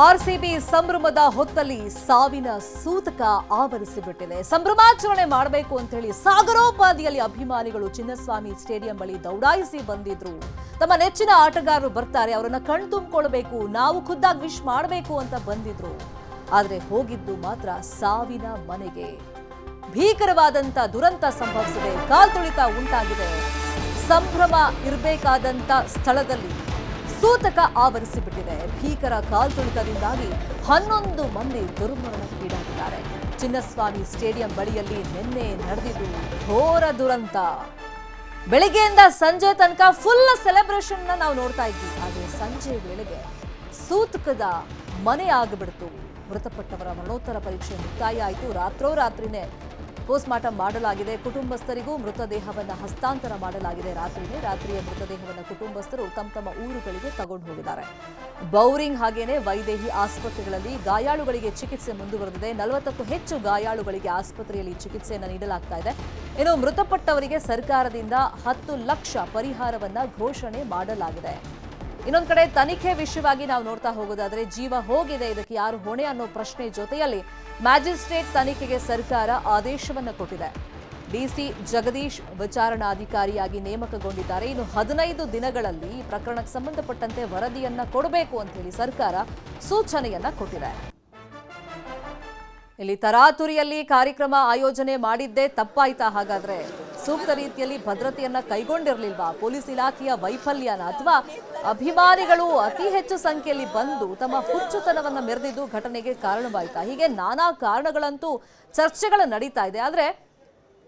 RCB ಸಂಭ್ರಮದ ಹೊತ್ತಲ್ಲಿ ಸಾವಿನ ಸೂತಕ ಆವರಿಸಿಬಿಟ್ಟಿದೆ. ಸಂಭ್ರಮಾಚರಣೆ ಮಾಡಬೇಕು ಅಂತ ಹೇಳಿ ಸಾಗರೋಪಾದಿಯಲ್ಲಿ ಅಭಿಮಾನಿಗಳು ಚಿನ್ನಸ್ವಾಮಿ ಸ್ಟೇಡಿಯಂ ಬಳಿ ದೌಡಾಯಿಸಿ ಬಂದಿದ್ರು. ತಮ್ಮ ನೆಚ್ಚಿನ ಆಟಗಾರರು ಬರ್ತಾರೆ, ಅವರನ್ನ ಕಣ್ ತುಂಬಿಕೊಳ್ಬೇಕು ನಾವು ಖುದ್ದಾಗಿ ವಿಶ್ ಮಾಡಬೇಕು ಅಂತ ಬಂದಿದ್ರು. ಆದರೆ ಹೋಗಿದ್ದು ಮಾತ್ರ ಸಾವಿನ ಮನೆಗೆ. ಭೀಕರವಾದಂತ ದುರಂತ ಸಂಭವಿಸಿದೆ ಕಾಲ್ತುಳಿತ ಉಂಟಾಗಿದೆ. ಸಂಭ್ರಮ ಇರಬೇಕಾದಂತ ಸ್ಥಳದಲ್ಲಿ ಸೂತಕ ಆವರಿಸಿಬಿಟ್ಟಿದೆ. ಭೀಕರ ಕಾಲ್ತುಳಿತದಿಂದಾಗಿ ಹನ್ನೊಂದು ಮಂದಿ ದುರ್ಮರಣಕ್ಕೀಡಾಗಿದ್ದಾರೆ. ಚಿನ್ನಸ್ವಾಮಿ ಸ್ಟೇಡಿಯಂ ಬಳಿಯಲ್ಲಿ ನಿನ್ನೆ ನಡೆದಿದ್ದು ಘೋರ ದುರಂತ. ಬೆಳಿಗ್ಗೆಯಿಂದ ಸಂಜೆ ತನಕ ಫುಲ್ ಸೆಲೆಬ್ರೇಷನ್ ನಾವು ನೋಡ್ತಾ ಇದ್ವಿ. ಆದರೆ ಸಂಜೆ ವೇಳೆಗೆ ಸೂತಕದ ಮನೆ ಆಗಿಬಿಡ್ತು. ಮೃತಪಟ್ಟವರ ಮರಣೋತ್ತರ ಪರೀಕ್ಷೆ ಮುಕ್ತಾಯ ಆಯಿತು. ರಾತ್ರೋರಾತ್ರಿನೇ ಪೋಸ್ಟ್ ಮಾರ್ಟಮ್ ಮಾಡಲಾಗಿದೆ. ಕುಟುಂಬಸ್ಥರಿಗೂ ಮೃತದೇಹವನ್ನು ಹಸ್ತಾಂತರ ಮಾಡಲಾಗಿದೆ. ರಾತ್ರಿಯೇ ರಾತ್ರಿಯ ಮೃತದೇಹವನ್ನು ಕುಟುಂಬಸ್ಥರು ತಮ್ಮ ತಮ್ಮ ಊರುಗಳಿಗೆ ತಗೊಂಡು ಹೋಗಿದ್ದಾರೆ. ಬೌರಿಂಗ್ ಹಾಗೆಯೇ ವೈದೇಹಿ ಆಸ್ಪತ್ರೆಗಳಲ್ಲಿ ಗಾಯಾಳುಗಳಿಗೆ ಚಿಕಿತ್ಸೆ ಮುಂದುವರೆದಿದೆ. ನಲವತ್ತಕ್ಕೂ ಹೆಚ್ಚು ಗಾಯಾಳುಗಳಿಗೆ ಆಸ್ಪತ್ರೆಯಲ್ಲಿ ಚಿಕಿತ್ಸೆಯನ್ನು ನೀಡಲಾಗ್ತಾ ಇದೆ. ಇನ್ನು ಮೃತಪಟ್ಟವರಿಗೆ ಸರ್ಕಾರದಿಂದ ಹತ್ತು ಲಕ್ಷ ಪರಿಹಾರವನ್ನು ಘೋಷಣೆ ಮಾಡಲಾಗಿದೆ. ಇನ್ನೊಂದ್ ಕಡೆ ತನಿಖೆ ವಿಷಯವಾಗಿ ನಾವು ನೋಡ್ತಾ ಹೋಗೋದಾದ್ರೆ ಜೀವ ಹೋಗಿದೆ. ಇದಕ್ಕೆ ಯಾರು ಹೊಣೆ ಅನ್ನೋ ಪ್ರಶ್ನೆ ಜೊತೆಯಲ್ಲಿ ಮ್ಯಾಜಿಸ್ಟ್ರೇಟ್ ತನಿಖೆಗೆ ಸರ್ಕಾರ ಆದೇಶವನ್ನ ಕೊಟ್ಟಿದೆ. ಡಿಸಿ ಜಗದೀಶ್ ವಿಚಾರಣಾಧಿಕಾರಿಯಾಗಿ ನೇಮಕಗೊಂಡಿದ್ದಾರೆ. ಇನ್ನು ಹದಿನೈದು ದಿನಗಳಲ್ಲಿ ಈ ಪ್ರಕರಣಕ್ಕೆ ಸಂಬಂಧಪಟ್ಟಂತೆ ವರದಿಯನ್ನ ಕೊಡಬೇಕು ಅಂತ ಹೇಳಿ ಸರ್ಕಾರ ಸೂಚನೆಯನ್ನ ಕೊಟ್ಟಿದೆ. ಇಲ್ಲಿ ತರಾತುರಿಯಲ್ಲಿ ಕಾರ್ಯಕ್ರಮ ಆಯೋಜನೆ ಮಾಡಿದ್ದೇ ತಪ್ಪಾಯ್ತಾ? ಹಾಗಾದ್ರೆ ಸೂಕ್ತ ರೀತಿಯಲ್ಲಿ ಭದ್ರತೆಯನ್ನ ಕೈಗೊಂಡಿರಲಿಲ್ವಾ? ಪೊಲೀಸ್ ಇಲಾಖೆಯ ವೈಫಲ್ಯನ ಅಥವಾ ಅಭಿಮಾನಿಗಳು ಅತಿ ಹೆಚ್ಚು ಸಂಖ್ಯೆಯಲ್ಲಿ ಬಂದು ತಮ್ಮ ಹುಚ್ಚುತನವನ್ನ ಮೆರೆದಿದ್ದು ಘಟನೆಗೆ ಕಾರಣವಾಯ್ತಾ? ಹೀಗೆ ನಾನಾ ಕಾರಣಗಳಂತೂ ಚರ್ಚೆಗಳು ನಡೀತಾ ಇದೆ. ಆದ್ರೆ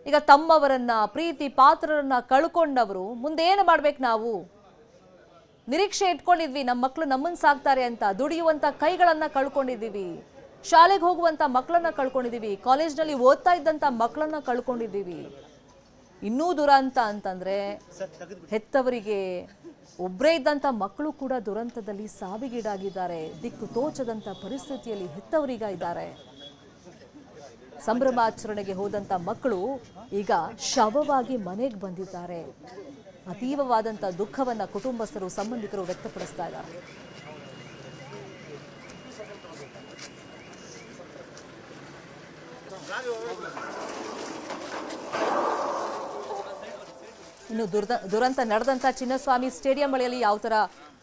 ಈಗ ತಮ್ಮವರನ್ನ, ಪ್ರೀತಿ ಪಾತ್ರರನ್ನ ಕಳ್ಕೊಂಡವರು ಮುಂದೇನು ಮಾಡ್ಬೇಕು ನಾವು? ನಿರೀಕ್ಷೆ ಇಟ್ಕೊಂಡಿದ್ವಿ ನಮ್ಮ ಮಕ್ಕಳು ನಮ್ಮನ್ನ ಸಾಕ್ತಾರೆ ಅಂತ, ದುಡಿಯುವಂತ ಕೈಗಳನ್ನ ಕಳ್ಕೊಂಡಿದ್ದೀವಿ. ಶಾಲೆಗೆ ಹೋಗುವಂತ ಮಕ್ಕಳನ್ನ ಕಳ್ಕೊಂಡಿದ್ದೀವಿ ಕಾಲೇಜ್ನಲ್ಲಿ ಓದ್ತಾ ಇದ್ದಂತ ಮಕ್ಕಳನ್ನ ಕಳ್ಕೊಂಡಿದ್ದೀವಿ ಇನ್ನೂ ದುರಂತ ಅಂತಂದ್ರೆ ಹೆತ್ತವರಿಗೆ ಒಬ್ಬರೇ ಇದ್ದಂಥ ಮಕ್ಕಳು ಕೂಡ ದುರಂತದಲ್ಲಿ ಸಾವಿಗೀಡಾಗಿದ್ದಾರೆ. ದಿಕ್ಕು ತೋಚದಂತ ಪರಿಸ್ಥಿತಿಯಲ್ಲಿ ಹೆತ್ತವರಿಗ ಇದ್ದಾರೆ. ಸಂಭ್ರಮಾಚರಣೆಗೆ ಹೋದಂತ ಮಕ್ಕಳು ಈಗ ಶವವಾಗಿ ಮನೆಗೆ ಬಂದಿದ್ದಾರೆ. ಅತೀವವಾದಂಥ ದುಃಖವನ್ನ ಕುಟುಂಬಸ್ಥರು, ಸಂಬಂಧಿಕರು ವ್ಯಕ್ತಪಡಿಸ್ತಾ ಇದ್ದಾರೆ. ಇನ್ನು ದುರ್ದ, ದುರಂತ ನಡೆದಂಥ ಚಿನ್ನಸ್ವಾಮಿ ಸ್ಟೇಡಿಯಂ ಬಳಿಯಲ್ಲಿ ಯಾವ ಥರ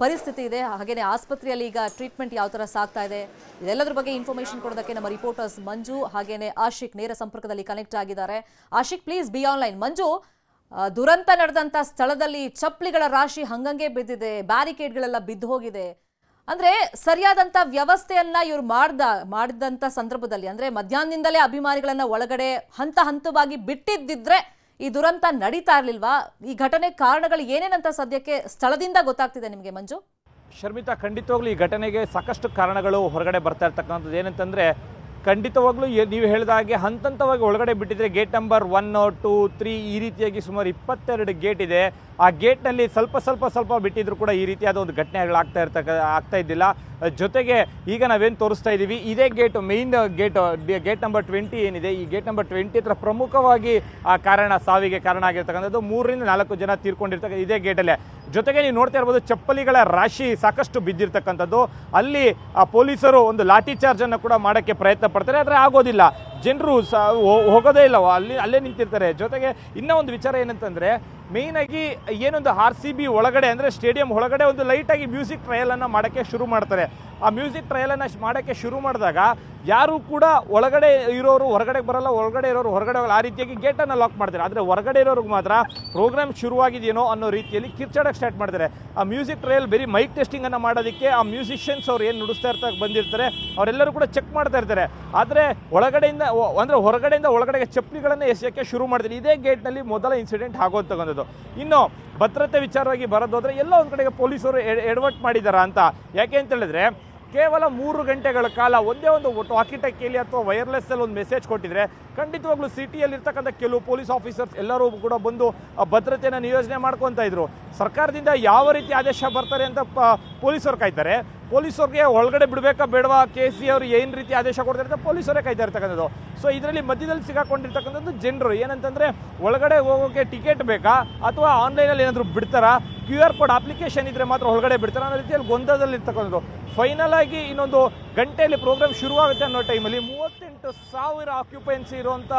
ಪರಿಸ್ಥಿತಿ ಇದೆ ಹಾಗೆಯೇ ಆಸ್ಪತ್ರೆಯಲ್ಲಿ ಈಗ ಟ್ರೀಟ್ಮೆಂಟ್ ಯಾವ ಥರ ಸಾಗ್ತಾ ಇದೆ, ಇದೆಲ್ಲದರ ಬಗ್ಗೆ ಇನ್ಫಾರ್ಮೇಷನ್ ಕೊಡೋದಕ್ಕೆ ನಮ್ಮ ರಿಪೋರ್ಟರ್ಸ್ ಮಂಜು ಹಾಗೆಯೇ ಆಶಿಕ್ ನೇರ ಸಂಪರ್ಕದಲ್ಲಿ ಕನೆಕ್ಟ್ ಆಗಿದ್ದಾರೆ. Ashik please be online Manju ದುರಂತ ನಡೆದಂಥ ಸ್ಥಳದಲ್ಲಿ ಚಪ್ಪಲಿಗಳ ರಾಶಿ ಹಂಗಂಗೆ ಬಿದ್ದಿದೆ ಬ್ಯಾರಿಕೇಡ್ಗಳೆಲ್ಲ ಬಿದ್ದು ಹೋಗಿದೆ. ಅಂದ್ರೆ ಸರಿಯಾದಂತ ವ್ಯವಸ್ಥೆಯನ್ನ ಇವ್ರು ಮಾಡ್ದ, ಮಾಡಿದಂತ ಸಂದರ್ಭದಲ್ಲಿ, ಅಂದ್ರೆ ಮಧ್ಯಾಹ್ನದಿಂದಲೇ ಅಭಿಮಾನಿಗಳನ್ನ ಒಳಗಡೆ ಹಂತ ಹಂತವಾಗಿ ಬಿಟ್ಟಿದ್ದಿದ್ರೆ ಈ ದುರಂತ ನಡೀತಾ ಇರ್ಲಿಲ್ವಾ? ಈ ಘಟನೆ ಕಾರಣಗಳು ಏನೇನಂತ ಸದ್ಯಕ್ಕೆ ಸ್ಥಳದಿಂದ ಗೊತ್ತಾಗ್ತಿದೆ ನಿಮಗೆ ಮಂಜು? ಶರ್ಮಿತಾ, ಖಂಡಿತವಾಗ್ಲೂ ಈ ಘಟನೆಗೆ ಸಾಕಷ್ಟು ಕಾರಣಗಳು ಹೊರಗಡೆ ಬರ್ತಾ ಇರ್ತಕ್ಕಂಥದ್ದು. ಏನಂತಂದ್ರೆ ಖಂಡಿತವಾಗ್ಲೂ ನೀವು ಹೇಳಿದ ಹಾಗೆ ಹಂತ ಹಂತವಾಗಿ ಒಳಗಡೆ ಬಿಟ್ಟಿದ್ರೆ gate number one two three ಈ ರೀತಿಯಾಗಿ ಸುಮಾರು ಇಪ್ಪತ್ತೆರಡು ಗೇಟ್ ಇದೆ. ಆ ಗೇಟ್ನಲ್ಲಿ ಸ್ವಲ್ಪ ಸ್ವಲ್ಪ ಸ್ವಲ್ಪ ಬಿಟ್ಟಿದ್ರು ಕೂಡ ಈ ರೀತಿಯಾದ ಒಂದು ಘಟನೆಗಳಾಗ್ತಾ ಇರ್ತಕ್ಕ ಆಗ್ತಾ ಇದ್ದಿಲ್ಲ. ಜೊತೆಗೆ ಈಗ ನಾವೇನು ತೋರಿಸ್ತಾ ಇದ್ದೀವಿ ಇದೇ gate main gate gate number twenty ಏನಿದೆ. ಈ ಗೇಟ್ ನಂಬರ್ ಟ್ವೆಂಟಿ ಹತ್ರ ಪ್ರಮುಖವಾಗಿ ಆ ಕಾರಣ, ಸಾವಿಗೆ ಕಾರಣ ಆಗಿರ್ತಕ್ಕಂಥದ್ದು. ಮೂರರಿಂದ ನಾಲ್ಕು ಜನ ತೀರ್ಕೊಂಡಿರ್ತಕ್ಕ ಇದೇ ಗೇಟಲ್ಲೇ ಜೊತೆಗೆ ನೀವು ನೋಡ್ತಾ ಇರ್ಬೋದು ಚಪ್ಪಲಿಗಳ ರಾಶಿ ಸಾಕಷ್ಟು ಬಿದ್ದಿರ್ತಕ್ಕಂಥದ್ದು. ಅಲ್ಲಿ, ಆ, ಪೊಲೀಸರು ಒಂದು ಲಾಠಿ ಚಾರ್ಜನ್ನು ಕೂಡ ಮಾಡೋಕ್ಕೆ ಪ್ರಯತ್ನ ಪಡ್ತಾರೆ, ಆದರೆ ಆಗೋದಿಲ್ಲ. ಜನರು ಸ ಹೋ- ಹೋಗೋದೇ ಇಲ್ಲ ಅಲ್ಲಿ, ಅಲ್ಲೇ ನಿಂತಿರ್ತಾರೆ. ಜೊತೆಗೆ ಇನ್ನೂ ಒಂದು ವಿಚಾರ ಏನಂತಂದರೆ ಮೇಯ್ನಾಗಿ ಏನೊಂದು ಆರ್ ಸಿ ಬಿ ಒಳಗಡೆ ಅಂದರೆ ಸ್ಟೇಡಿಯಂ ಒಳಗಡೆ ಒಂದು ಲೈಟಾಗಿ ಮ್ಯೂಸಿಕ್ ಟ್ರಯಲನ್ನು ಮಾಡೋಕ್ಕೆ ಶುರು ಮಾಡ್ತಾರೆ. ಆ ಮ್ಯೂಸಿಕ್ ಟ್ರಯಲನ್ನು ಮಾಡೋಕ್ಕೆ ಶುರು ಮಾಡಿದಾಗ ಯಾರೂ ಕೂಡ ಒಳಗಡೆ ಇರೋರು ಹೊರಗಡೆ ಬರಲ್ಲ, ಒಳಗಡೆ ಇರೋರು ಹೊರಗಡೆ ಹೋಗಲ್ಲ. ಆ ರೀತಿಯಾಗಿ ಗೇಟನ್ನು ಲಾಕ್ ಮಾಡ್ತಾರೆ. ಆದರೆ ಹೊರಗಡೆ ಇರೋರಿಗೆ ಮಾತ್ರ ಪ್ರೋಗ್ರಾಮ್ ಶುರುವಾಗಿದೆಯೇನೋ ಅನ್ನೋ ರೀತಿಯಲ್ಲಿ ಕಿರ್ಚಾಡಕ್ಕೆ ಸ್ಟಾರ್ಟ್ ಮಾಡ್ತಾರೆ. ಆ ಮ್ಯೂಸಿಕ್ ಟ್ರಯಲ್ ಬರೀ ಮೈಕ್ ಟೆಸ್ಟಿಂಗನ್ನು ಮಾಡೋದಕ್ಕೆ ಆ ಮ್ಯೂಸಿಷಿಯನ್ಸ್ ಅವ್ರು ಏನು ನುಡಿಸ್ತಾ ಇರ್ತಾ ಬಂದಿರ್ತಾರೆ, ಅವರೆಲ್ಲರೂ ಕೂಡ ಚೆಕ್ ಮಾಡ್ತಾ ಇರ್ತಾರೆ. ಆದರೆ ಒಳಗಡೆಯಿಂದ ಅಂದ್ರೆ ಹೊರಗಡೆಯಿಂದ ಒಳಗಡೆಗೆ ಚಪ್ಪಲಿಗಳನ್ನು ಎಸೆಯಕ್ಕೆ ಶುರು ಮಾಡಿದ್ರು ಇದೇ ಗೇಟ್ನಲ್ಲಿ ಮೊದಲ ಇನ್ಸಿಡೆಂಟ್ ಆಗೋತಕ್ಕಂಥದ್ದು ಇನ್ನು ಭದ್ರತೆ ವಿಚಾರವಾಗಿ ಬರೋದಾದ್ರೆ ಎಲ್ಲ ಒಂದು ಕಡೆಗೆ ಪೊಲೀಸರು ಎಡವಟ್ ಮಾಡಿದ್ದಾರೆ ಅಂತ. ಯಾಕೆ ಅಂತ ಹೇಳಿದ್ರೆ, ಕೇವಲ ಮೂರು ಗಂಟೆಗಳ ಕಾಲ ಒಂದೇ ಒಂದು ವಾಕಿ ಟಕಿಯಲ್ಲಿ ಅಥವಾ ವೈರ್ಲೆಸ್ ಅಲ್ಲಿ ಒಂದು ಮೆಸೇಜ್ ಕೊಟ್ಟಿದ್ರೆ, ಖಂಡಿತವಾಗ್ಲೂ ಸಿಟಿಯಲ್ಲಿ ಇರ್ತಕ್ಕಂಥ ಕೆಲವು ಪೊಲೀಸ್ ಆಫೀಸರ್ಸ್ ಎಲ್ಲರೂ ಕೂಡ ಬಂದು ಭದ್ರತೆಯನ್ನು ನಿಯೋಜನೆ ಮಾಡ್ಕೊತಾ ಇದ್ರು. ಸರ್ಕಾರದಿಂದ ಯಾವ ರೀತಿ ಆದೇಶ ಬರ್ತಾರೆ ಅಂತ ಪೊಲೀಸರು ಕಾಯ್ತಾರೆ. ಪೊಲೀಸರಿಗೆ ಒಳಗಡೆ ಬಿಡಬೇಕಾ ಬೇಡವಾ? ಕೆ ಸಿ ಅವರು ಏನು ರೀತಿ ಆದೇಶ ಕೊಡ್ತಾರೆ ಅಂತ ಪೊಲೀಸರೇ ಕಾಯ್ತಾ ಇರ್ತಕ್ಕಂಥದ್ದು ಸೊ ಇದರಲ್ಲಿ ಮಧ್ಯದಲ್ಲಿ ಸಿಗಾಕೊಂಡಿರ್ತಕ್ಕಂಥದ್ದು ಜನರು. ಏನಂತಂದರೆ, ಒಳಗಡೆ ಹೋಗೋಕ್ಕೆ ಟಿಕೆಟ್ ಬೇಕಾ? ಅಥವಾ ಆನ್ಲೈನಲ್ಲಿ ಏನಾದರೂ ಬಿಡ್ತಾರಾ? ಕ್ಯೂ ಆರ್ ಕೋಡ್ ಅಪ್ಲಿಕೇಶನ್ ಇದ್ದರೆ ಮಾತ್ರ ಒಳಗಡೆ ಬಿಡ್ತಾರೆ? ಅನ್ನೋ ರೀತಿಯಲ್ಲಿ ಗೊಂದಲದಲ್ಲಿ ಇರ್ತಕ್ಕಂಥದ್ದು ಫೈನಲ್ ಆಗಿ ಇನ್ನೊಂದು ಗಂಟೆಯಲ್ಲಿ ಪ್ರೋಗ್ರಾಮ್ ಶುರುವಾಗುತ್ತೆ ಅನ್ನೋ ಟೈಮಲ್ಲಿ ಮೂವತ್ತೆಂಟು ಸಾವಿರ ಆಕ್ಯುಪೆನ್ಸಿ ಇರುವಂಥ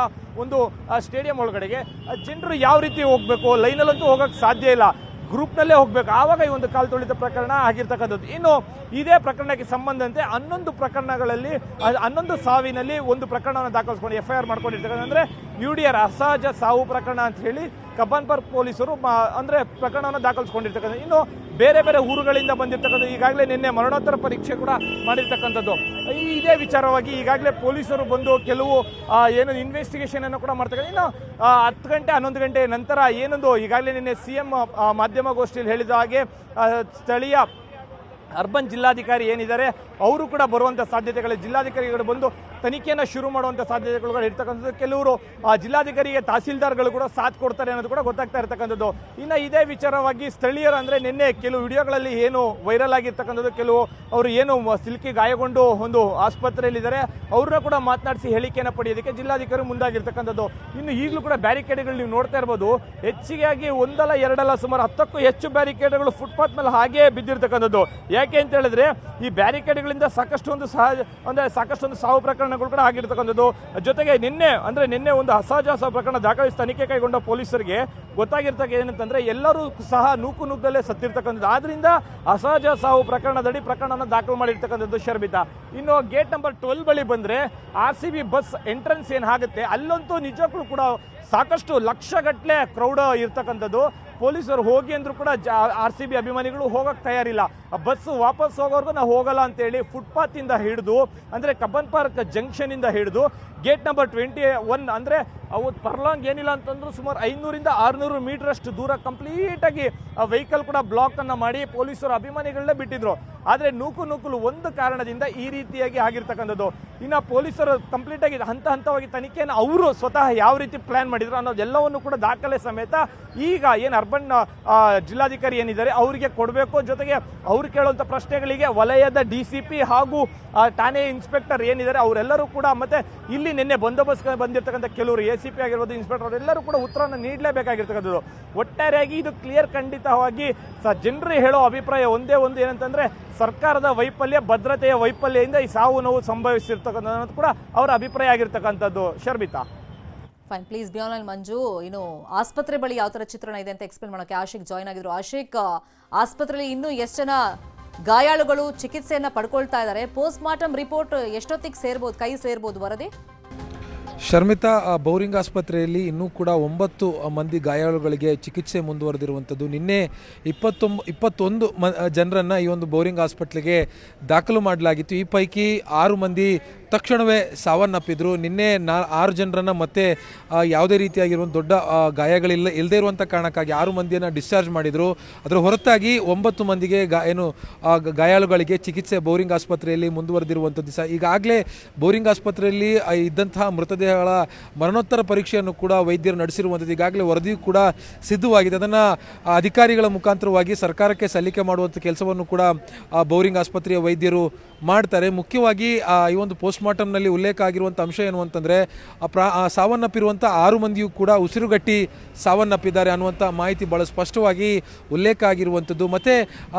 ಒಂದು ಸ್ಟೇಡಿಯಂ ಒಳಗಡೆಗೆ ಜನರು ಯಾವ ರೀತಿ ಹೋಗಬೇಕು? ಲೈನಲ್ಲಂತೂ ಹೋಗೋಕ್ಕೆ ಸಾಧ್ಯ ಇಲ್ಲ. ಗ್ರೂಪ್ನಲ್ಲೇ ಹೋಗ್ಬೇಕು. ಆವಾಗ ಈ ಒಂದು ಕಾಲು ತುಳಿತ ಪ್ರಕರಣ ಆಗಿರ್ತಕ್ಕಂಥದ್ದು. ಇನ್ನು ಇದೇ ಪ್ರಕರಣಕ್ಕೆ ಸಂಬಂಧಂತೆ ಹನ್ನೊಂದು ಪ್ರಕರಣಗಳಲ್ಲಿ, ಹನ್ನೊಂದು ಸಾವಿನಲ್ಲಿ ಒಂದು ಪ್ರಕರಣವನ್ನು ದಾಖಲಿಸ್ಕೊಂಡು ಎಫ್ ಐ ಆರ್ ಮಾಡ್ಕೊಂಡಿರ್ತಕ್ಕಂಥ ಅಂದ್ರೆ ಯು ಡಿ ಆರ್ ಅಸಹಜ ಸಾವು ಪ್ರಕರಣ ಅಂತ ಹೇಳಿ ಕಬ್ಬನ್ಪರ್ ಪೊಲೀಸರು ಅಂದ್ರೆ ಪ್ರಕರಣವನ್ನು ದಾಖಲಿಸ್ಕೊಂಡಿರ್ತಕ್ಕಂಥ ಇನ್ನು ಬೇರೆ ಬೇರೆ ಊರುಗಳಿಂದ ಬಂದಿರ್ತಕ್ಕಂಥ ಈಗಾಗಲೇ ನಿನ್ನೆ ಮರಣೋತ್ತರ ಪರೀಕ್ಷೆ ಕೂಡ ಮಾಡಿರ್ತಕ್ಕಂಥದ್ದು. ಇದೇ ವಿಚಾರವಾಗಿ ಈಗಾಗಲೇ ಪೊಲೀಸರು ಬಂದು ಕೆಲವು ಏನು ಇನ್ವೆಸ್ಟಿಗೇಷನ್ ಅನ್ನು ಕೂಡ ಮಾಡ್ತಕ್ಕಂಥ ಇನ್ನು ಹತ್ತು ಗಂಟೆ, ಹನ್ನೊಂದು ಗಂಟೆ ನಂತರ ಏನೊಂದು ಈಗಾಗಲೇ ನಿನ್ನೆ ಸಿ ಎಂ ಮಾಧ್ಯಮಗೋಷ್ಠಿಯಲ್ಲಿ ಹೇಳಿದ ಹಾಗೆ ಸ್ಥಳೀಯ ಅರ್ಬನ್ ಜಿಲ್ಲಾಧಿಕಾರಿ ಏನಿದ್ದಾರೆ, ಅವರು ಕೂಡ ಬರುವಂಥ ಸಾಧ್ಯತೆಗಳು ಜಿಲ್ಲಾಧಿಕಾರಿಗಳು ಬಂದು ತನಿಖೆಯನ್ನು ಶುರು ಮಾಡುವಂಥ ಸಾಧ್ಯತೆಗಳು ಕೂಡ ಇರ್ತಕ್ಕಂಥದ್ದು. ಕೆಲವರು ಜಿಲ್ಲಾಧಿಕಾರಿಗೆ ತಹಸೀಲ್ದಾರ್ಗಳು ಕೂಡ ಸಾಥ್ ಕೊಡ್ತಾರೆ ಅನ್ನೋದು ಕೂಡ ಗೊತ್ತಾಗ್ತಾ ಇರ್ತಕ್ಕಂಥದ್ದು. ಇನ್ನು ಇದೇ ವಿಚಾರವಾಗಿ ಸ್ಥಳೀಯರು ಅಂದರೆ ನಿನ್ನೆ ಕೆಲವು ವಿಡಿಯೋಗಳಲ್ಲಿ ಏನು ವೈರಲ್ ಆಗಿರ್ತಕ್ಕಂಥದ್ದು, ಕೆಲವು ಅವರು ಏನು ಸಿಲ್ಕಿ ಗಾಯಗೊಂಡು ಒಂದು ಆಸ್ಪತ್ರೆಯಲ್ಲಿದ್ದಾರೆ. ಅವ್ರನ್ನ ಕೂಡ ಮಾತನಾಡಿಸಿ ಹೇಳಿಕೆಯನ್ನು ಪಡೆಯೋದಕ್ಕೆ ಜಿಲ್ಲಾಧಿಕಾರಿ ಮುಂದಾಗಿರ್ತಕ್ಕಂಥದ್ದು. ಇನ್ನು ಈಗಲೂ ಕೂಡ ಬ್ಯಾರಿಕೇಡ್ಗಳು ನೀವು ನೋಡ್ತಾ ಇರ್ಬೋದು. ಹೆಚ್ಚಿಗೆಯಾಗಿ ಒಂದಲ್ಲ, ಎರಡಲ್ಲ ಸುಮಾರು ಹತ್ತಕ್ಕೂ ಹೆಚ್ಚು ಬ್ಯಾರಿಕೇಡ್ಗಳು ಫುಟ್ಪಾತ್ ಮೇಲೆ ಹಾಗೇ ಬಿದ್ದಿರ್ತಕ್ಕಂಥದ್ದು. ಯಾಕೆ ಅಂತ ಹೇಳಿದ್ರೆ ಈ ಬ್ಯಾರಿಕೇಡ್ಗಳಿಂದ ಸಾಕಷ್ಟು ಒಂದು ಸಹಜ ಅಂದರೆ ಸಾಕಷ್ಟು ಒಂದು ಸಾವು ಪ್ರಕರಣಗಳು ಕೂಡ ಆಗಿರ್ತಕ್ಕಂಥದ್ದು. ಜೊತೆಗೆ ನಿನ್ನೆ, ಅಂದ್ರೆ ನಿನ್ನೆ ಒಂದು ಅಸಹಜ ಸಾವು ಪ್ರಕರಣ ದಾಖಲಿಸಿ ತನಿಖೆ ಕೈಗೊಂಡ ಪೊಲೀಸರಿಗೆ ಗೊತ್ತಾಗಿರ್ತಕ್ಕ ಏನಂತಂದ್ರೆ ಎಲ್ಲರೂ ಸಹ ನೂಕು ನುಗ್ಗಲ್ಲೇ ಸತ್ತಿರ್ತಕ್ಕಂಥದ್ದು. ಆದ್ರಿಂದ ಅಸಹಜ ಸಾವು ಪ್ರಕರಣದಡಿ ಪ್ರಕರಣನ ದಾಖಲು ಮಾಡಿರ್ತಕ್ಕಂಥದ್ದು ಶರ್ಮಿತಾ. ಇನ್ನು ಗೇಟ್ ನಂಬರ್ ಟ್ವೆಲ್ ಬಳಿ ಬಂದ್ರೆ R C B bus entrance ಏನಾಗುತ್ತೆ ಅಲ್ಲಂತೂ ನಿಜಕ್ಕೂ ಕೂಡ ಸಾಕಷ್ಟು ಲಕ್ಷಗಟ್ಟಲೆ ಕ್ರೌಡ್ ಇರ್ತಕ್ಕಂಥದ್ದು. ಪೊಲೀಸರು ಹೋಗಿ ಅಂದ್ರೂ ಕೂಡ ಆರ್ ಸಿ ಬಿ ಅಭಿಮಾನಿಗಳು ಹೋಗೋಕ್ಕೆ ತಯಾರಿಲ್ಲ. ಬಸ್ ವಾಪಸ್ ಹೋಗೋರ್ಗು ನಾವು ಹೋಗಲ್ಲ ಅಂತೇಳಿ ಫುಟ್ಪಾತಿಂದ ಹಿಡಿದು, ಅಂದರೆ ಕಬ್ಬನ್ ಪಾರ್ಕ್ ಜಂಕ್ಷನ್ ಇಂದ ಹಿಡಿದು, ಗೇಟ್ ನಂಬರ್ ಟ್ವೆಂಟಿ ಒನ್ ಅಂದರೆ ಅವು ಪರ್ಲಾಂಗ್ ಏನಿಲ್ಲ ಅಂತಂದ್ರೂ ಸುಮಾರು ಐನೂರಿಂದ ಆರುನೂರು ಮೀಟರ್ ಅಷ್ಟು ದೂರ ಕಂಪ್ಲೀಟಾಗಿ ವೆಹಿಕಲ್ ಕೂಡ ಬ್ಲಾಕನ್ನು ಮಾಡಿ ಪೊಲೀಸರು ಅಭಿಮಾನಿಗಳನ್ನೇ ಬಿಟ್ಟಿದ್ರು. ಆದ್ರೆ ನೂಕು ನೂಕುಲು ಒಂದು ಕಾರಣದಿಂದ ಈ ರೀತಿಯಾಗಿ ಆಗಿರ್ತಕ್ಕಂಥದ್ದು. ಇನ್ನು ಪೊಲೀಸರು ಕಂಪ್ಲೀಟ್ ಆಗಿ ಹಂತ ಹಂತವಾಗಿ ತನಿಖೆಯನ್ನು ಅವರು ಸ್ವತಃ ಯಾವ ರೀತಿ ಪ್ಲಾನ್ ಮಾಡಿದ್ರು ಅನ್ನೋದೆಲ್ಲವನ್ನು ಕೂಡ ದಾಖಲೆ ಸಮೇತ ಈಗ ಏನು ಅರ್ಬನ್ ಜಿಲ್ಲಾಧಿಕಾರಿ ಏನಿದ್ದಾರೆ ಅವರಿಗೆ ಕೊಡಬೇಕು. ಜೊತೆಗೆ ಅವ್ರು ಕೇಳುವಂಥ ಪ್ರಶ್ನೆಗಳಿಗೆ ವಲಯದ ಡಿ ಸಿ ಪಿ ಹಾಗೂ ಠಾಣೆ ಇನ್ಸ್ಪೆಕ್ಟರ್ ಏನಿದ್ದಾರೆ ಅವರೆಲ್ಲರೂ ಕೂಡ ಮತ್ತೆ ಇಲ್ಲಿ ನಿನ್ನೆ ಬಂದೋಬಸ್ತ್ ಬಂದಿರತಕ್ಕಂಥ ಕೆಲವರು ಎ ಸಿ ಪಿ ಆಗಿರ್ಬೋದು ಇನ್ಸ್ಪೆಕ್ಟರ್ ಅವರೆಲ್ಲರೂ ಕೂಡ ಉತ್ತರವನ್ನು ನೀಡಲೇಬೇಕಾಗಿರ್ತಕ್ಕಂಥದ್ದು. ಒಟ್ಟಾರೆಯಾಗಿ ಇದು ಕ್ಲಿಯರ್ ಖಂಡಿತವಾಗಿ ಸ, ಜನರು ಹೇಳೋ ಅಭಿಪ್ರಾಯ ಒಂದೇ ಒಂದು ಏನಂತಂದ್ರೆ ಸರ್ಕಾರದ ವೈಫಲ್ಯ, ಭದ್ರತೆಯ ವೈಫಲ್ಯದಿಂದ ಈ ಸಾವು ನೋವು ಸಂಭವಿಸಿರ್ತಕ್ಕಂಥದ್ದು ಕೂಡ ಅವರ ಅಭಿಪ್ರಾಯ ಆಗಿರ್ತಕ್ಕಂಥದ್ದು. Sharmita. Fine please be on Manju. ಇನ್ನು ಆಸ್ಪತ್ರೆ ಬಳಿ ಯಾವ ಥರ ಚಿತ್ರಣ ಇದೆ ಅಂತ ಎಕ್ಸ್ಪ್ಲೇನ್ ಮಾಡೋಕೆ ಆಶಿಕ್ ಜಾಯ್ನ್ ಆಗಿದ್ರು. ಆಶಿಕ್ ಆಸ್ಪತ್ರೆಯಲ್ಲಿ ಇನ್ನೂ ಎಷ್ಟು ಜನ ಗಾಯಾಳುಗಳು ಚಿಕಿತ್ಸೆಯನ್ನ ಪಡ್ಕೊಳ್ತಾ ಇದ್ದಾರೆ? ಪೋಸ್ಟ್ ಮಾರ್ಟಮ್ ರಿಪೋರ್ಟ್ ಎಷ್ಟೊತ್ತಿಗೆ ಸೇರ್ಬೋದು? ಕೈ ಸೇರ್ಬೋದು ವರದಿ? ಶರ್ಮಿತಾ ಬೌರಿಂಗ್ ಆಸ್ಪತ್ರೆಯಲ್ಲಿ ಇನ್ನೂ ಕೂಡ ಒಂಬತ್ತು ಮಂದಿ ಗಾಯಾಳುಗಳಿಗೆ ಚಿಕಿತ್ಸೆ ಮುಂದುವರೆದಿರುವಂಥದ್ದು. ನಿನ್ನೆ ಇಪ್ಪತ್ತೊಂಬ, ಇಪ್ಪತ್ತೊಂದು ಮ ಜನರನ್ನು ಈ ಒಂದು ಬೌರಿಂಗ್ ಆಸ್ಪತ್ರೆಗೆ ದಾಖಲು ಮಾಡಲಾಗಿತ್ತು. ಈ ಪೈಕಿ ಆರು ಮಂದಿ ತಕ್ಷಣವೇ ಸಾವನ್ನಪ್ಪಿದ್ರು. ನಿನ್ನೆ ನಾ ಆರು ಜನರನ್ನು ಮತ್ತೆ ಯಾವುದೇ ರೀತಿಯಾಗಿರುವ ದೊಡ್ಡ ಗಾಯಗಳಿಲ್ಲ ಇಲ್ಲದೇ ಇರುವಂಥ ಕಾರಣಕ್ಕಾಗಿ ಆರು ಮಂದಿಯನ್ನು ಡಿಸ್ಚಾರ್ಜ್ ಮಾಡಿದರು. ಅದರ ಹೊರತಾಗಿ ಒಂಬತ್ತು ಮಂದಿಗೆ ಗಾ, ಏನು ಗಾಯಾಳುಗಳಿಗೆ ಚಿಕಿತ್ಸೆ ಬೋರಿಂಗ್ ಆಸ್ಪತ್ರೆಯಲ್ಲಿ ಮುಂದುವರೆದಿರುವಂಥ ದಿವಸ. ಈಗಾಗಲೇ ಬೋರಿಂಗ್ ಆಸ್ಪತ್ರೆಯಲ್ಲಿ ಇದ್ದಂತಹ ಮೃತದೇಹಗಳ ಮರಣೋತ್ತರ ಪರೀಕ್ಷೆಯನ್ನು ಕೂಡ ವೈದ್ಯರು ನಡೆಸಿರುವಂಥದ್ದು ಈಗಾಗಲೇ ವರದಿ ಕೂಡ ಸಿದ್ಧವಾಗಿದೆ. ಅದನ್ನು ಅಧಿಕಾರಿಗಳ ಮುಖಾಂತರವಾಗಿ ಸರ್ಕಾರಕ್ಕೆ ಸಲ್ಲಿಕೆ ಮಾಡುವಂಥ ಕೆಲಸವನ್ನು ಕೂಡ ಬೌರಿಂಗ್ ಆಸ್ಪತ್ರೆಯ ವೈದ್ಯರು ಮಾಡ್ತಾರೆ. ಮುಖ್ಯವಾಗಿ ಈ ಒಂದು ಪೋಸ್ಟ್ ಮಾರ್ಟಮ್ನಲ್ಲಿ ಉಲ್ಲೇಖ ಆಗಿರುವಂಥ ಅಂಶ ಏನು ಅಂತಂದರೆ ಪ್ರಾ, ಆ ಸಾವನ್ನಪ್ಪಿರುವಂಥ ಆರು ಮಂದಿಯೂ ಕೂಡ ಉಸಿರುಗಟ್ಟಿ ಸಾವನ್ನಪ್ಪಿದ್ದಾರೆ ಅನ್ನುವಂಥ ಮಾಹಿತಿ ಭಾಳ ಸ್ಪಷ್ಟವಾಗಿ ಉಲ್ಲೇಖ ಆಗಿರುವಂಥದ್ದು. ಮತ್ತು,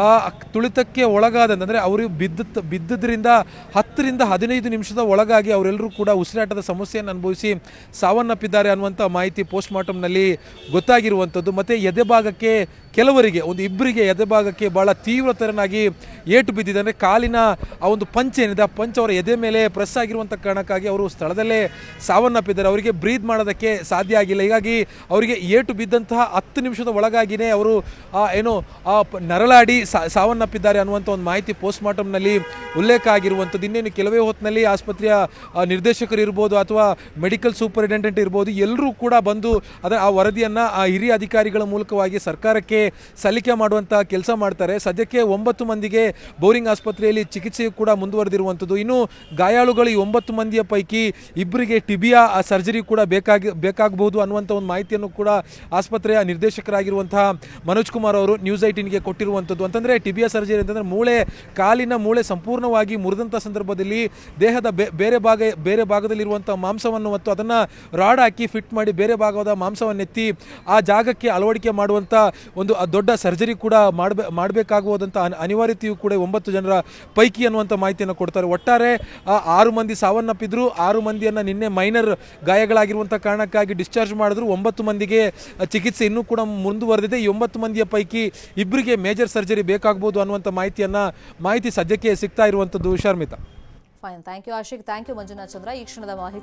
ಆ ತುಳಿತಕ್ಕೆ ಒಳಗಾದಂದರೆ ಅವರು ಬಿದ್ದ ಬಿದ್ದದ್ರಿಂದ ಹತ್ತರಿಂದ ಹದಿನೈದು ನಿಮಿಷದ ಒಳಗಾಗಿ ಅವರೆಲ್ಲರೂ ಕೂಡ ಉಸಿರಾಟದ ಸಮಸ್ಯೆಯನ್ನು ಅನುಭವಿಸಿ ಸಾವನ್ನಪ್ಪಿದ್ದಾರೆ ಅನ್ನುವಂಥ ಮಾಹಿತಿ ಪೋಸ್ಟ್ ಮಾರ್ಟಮ್ನಲ್ಲಿ ಗೊತ್ತಾಗಿರುವಂಥದ್ದು. ಮತ್ತು ಎದೆ ಭಾಗಕ್ಕೆ ಕೆಲವರಿಗೆ, ಒಂದು ಇಬ್ಬರಿಗೆ ಎದೆಭಾಗಕ್ಕೆ ಭಾಳ ತೀವ್ರತರನಾಗಿ ಏಟು ಬಿದ್ದಿದೆ. ಅಂದರೆ ಕಾಲಿನ ಆ ಒಂದು ಪಂಚ್ ಏನಿದೆ, ಆ ಪಂಚ್ ಅವರ ಎದೆ ಮೇಲೆ ಪ್ರೆಸ್ ಆಗಿರುವಂಥ ಕಾರಣಕ್ಕಾಗಿ ಅವರು ಸ್ಥಳದಲ್ಲೇ ಸಾವನ್ನಪ್ಪಿದ್ದಾರೆ. ಅವರಿಗೆ ಬ್ರೀದ್ ಮಾಡೋದಕ್ಕೆ ಸಾಧ್ಯ ಆಗಿಲ್ಲ. ಹೀಗಾಗಿ ಅವರಿಗೆ ಏಟು ಬಿದ್ದಂತಹ ಹತ್ತು ನಿಮಿಷದ ಒಳಗಾಗಿಯೇ ಅವರು ಏನು ನರಳಾಡಿ ಸಾವನ್ನಪ್ಪಿದ್ದಾರೆ ಅನ್ನುವಂಥ ಒಂದು ಮಾಹಿತಿ ಪೋಸ್ಟ್ ಮಾರ್ಟಮ್ನಲ್ಲಿ ಉಲ್ಲೇಖ ಆಗಿರುವಂಥದ್ದು. ಇನ್ನೇನು, ಕೆಲವೇ ಹೊತ್ತಿನಲ್ಲಿ ಆಸ್ಪತ್ರೆಯ ನಿರ್ದೇಶಕರು ಇರ್ಬೋದು ಅಥವಾ ಮೆಡಿಕಲ್ ಸೂಪರಿಂಟೆಂಡೆಂಟ್ ಇರ್ಬೋದು, ಎಲ್ಲರೂ ಕೂಡ ಬಂದು ಅದರ ಆ ವರದಿಯನ್ನು, ಆ ಹಿರಿಯ ಅಧಿಕಾರಿಗಳ ಮೂಲಕವಾಗಿ ಸರ್ಕಾರಕ್ಕೆ ಸಲ್ಲಿಕೆ ಮಾಡುವಂಥ ಕೆಲಸ ಮಾಡ್ತಾರೆ. ಸದ್ಯಕ್ಕೆ ಒಂಬತ್ತು ಮಂದಿಗೆ ಬೋರಿಂಗ್ ಆಸ್ಪತ್ರೆಯಲ್ಲಿ ಚಿಕಿತ್ಸೆ ಕೂಡ ಮುಂದುವರೆದಿರುವಂಥದ್ದು. ಇನ್ನು ಗಾಯಾಳು ಗಾಯಾಳುಗಳು ಈ ಒಂಬತ್ತು ಮಂದಿಯ ಪೈಕಿ ಇಬ್ಬರಿಗೆ ಟಿಬಿಯಾ ಸರ್ಜರಿ ಕೂಡ ಬೇಕಾಗಿ, ಬೇಕಾಗಬಹುದು ಅನ್ನುವಂಥ ಒಂದು ಮಾಹಿತಿಯನ್ನು ಕೂಡ ಆಸ್ಪತ್ರೆಯ ನಿರ್ದೇಶಕರಾಗಿರುವಂತಹ ಮನೋಜ್ ಕುಮಾರ್ ಅವರು ನ್ಯೂಸ್ ಐಟಿನ್ಗೆ ಕೊಟ್ಟಿರುವಂಥದ್ದು. ಅಂತಂದರೆ ಟಿಬಿಯಾ ಸರ್ಜರಿ ಅಂತಂದರೆ ಮೂಳೆ, ಕಾಲಿನ ಮೂಳೆ ಸಂಪೂರ್ಣವಾಗಿ ಮುರಿದಂಥ ಸಂದರ್ಭದಲ್ಲಿ ದೇಹದ ಬೇರೆ ಭಾಗ, ಬೇರೆ ಭಾಗದಲ್ಲಿರುವಂಥ ಮಾಂಸವನ್ನು ಮತ್ತು ಅದನ್ನು ರಾಡ್ ಹಾಕಿ ಫಿಟ್ ಮಾಡಿ ಬೇರೆ ಭಾಗದ ಮಾಂಸವನ್ನೆತ್ತಿ ಆ ಜಾಗಕ್ಕೆ ಅಳವಡಿಕೆ ಮಾಡುವಂಥ ಒಂದು ಅ- ದೊಡ್ಡ ಸರ್ಜರಿ ಕೂಡ ಮಾಡಬೇ ಮಾಡಬೇಕಾಗುವುದಂಥ ಅನ್- ಅನಿವಾರ್ಯತೆಯೂ ಕೂಡ ಒಂಬತ್ತು ಜನರ ಪೈಕಿ ಅನ್ನುವಂಥ ಮಾಹಿತಿಯನ್ನು ಕೊಡ್ತಾರೆ. ಒಟ್ಟಾರೆ ಆರು ಮಂದಿ ಸಾವನ್ನಪ್ಪಿದ್ರು, ಆರು ಮಂದಿಯನ್ನು ನಿನ್ನೆ ಮೈನರ್ ಗಾಯಗಳಾಗಿರುವಂಥ ಕಾರಣಕ್ಕಾಗಿ ಡಿಸ್ಚಾರ್ಜ್ ಮಾಡಿದ್ರು. ಒಂಬತ್ತು ಮಂದಿಗೆ ಚಿಕಿತ್ಸೆ ಇನ್ನೂ ಕೂಡ ಮುಂದುವರೆದಿದೆ. ಈ ಒಂಬತ್ತು ಮಂದಿಯ ಪೈಕಿ ಇಬ್ಬರಿಗೆ ಮೇಜರ್ ಸರ್ಜರಿ ಬೇಕಾಗ್ಬೋದು ಅನ್ನುವಂಥ ಮಾಹಿತಿಯನ್ನು ಮಾಹಿತಿ ಸದ್ಯಕ್ಕೆ ಸಿಗ್ತಾ ಇರುವಂಥದ್ದು Sharmita. Fine thank you Ashik thank you Manjunath Chandra. ಈ ಕ್ಷಣದ ಮಾಹಿತಿ